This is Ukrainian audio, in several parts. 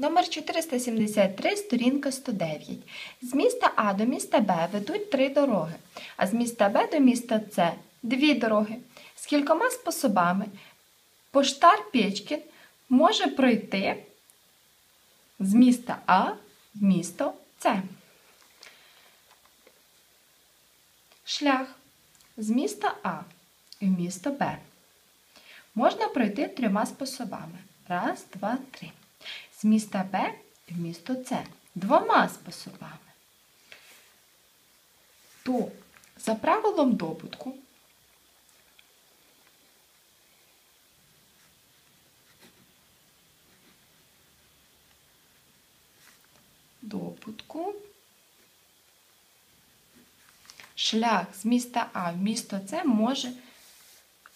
Номер 473, сторінка 109. З міста А до міста Б ведуть три дороги, а з міста Б до міста С дві дороги. З кількома способами поштар Печкін може пройти з міста А в місто С. Шлях з міста А в місто Б можна пройти трьома способами. Раз, два, три. З міста Б в місто С двома способами. То за правилом добутку добутку шлях з міста А в місто С може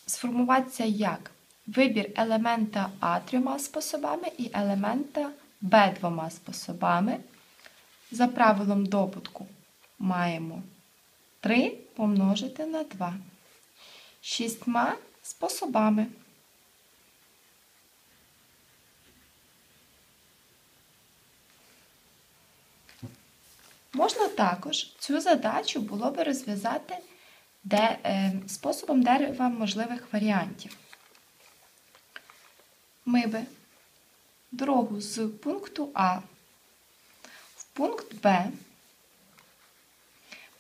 сформуватися як вибір елемента А трьома способами і елемента Б двома способами. За правилом добутку маємо 3 помножити на 2. Шістьма способами. Можна також цю задачу було би розв'язати е, способом дерева можливих варіантів. Ми би дорогу з пункту А в пункт Б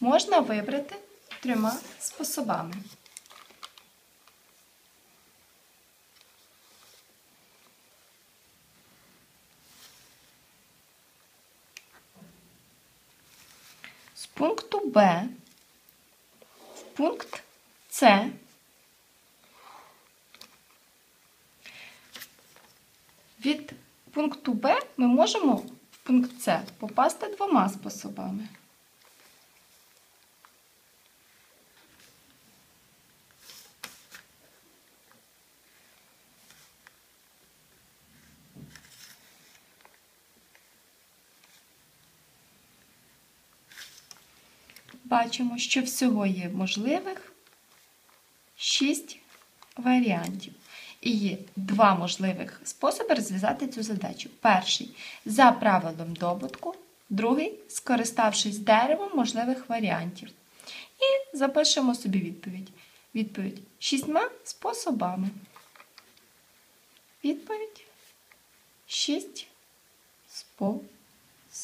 можна вибрати трьома способами. З пункту Б в пункт С від пункту Б ми можемо в пункт С попасти двома способами. Бачимо, що всього є можливих 6 варіантів. І є два можливих способи розв'язати цю задачу. Перший за правилом добутку, другий скориставшись деревом можливих варіантів. І запишемо собі відповідь. Відповідь шістьма способами. Відповідь 6 способів.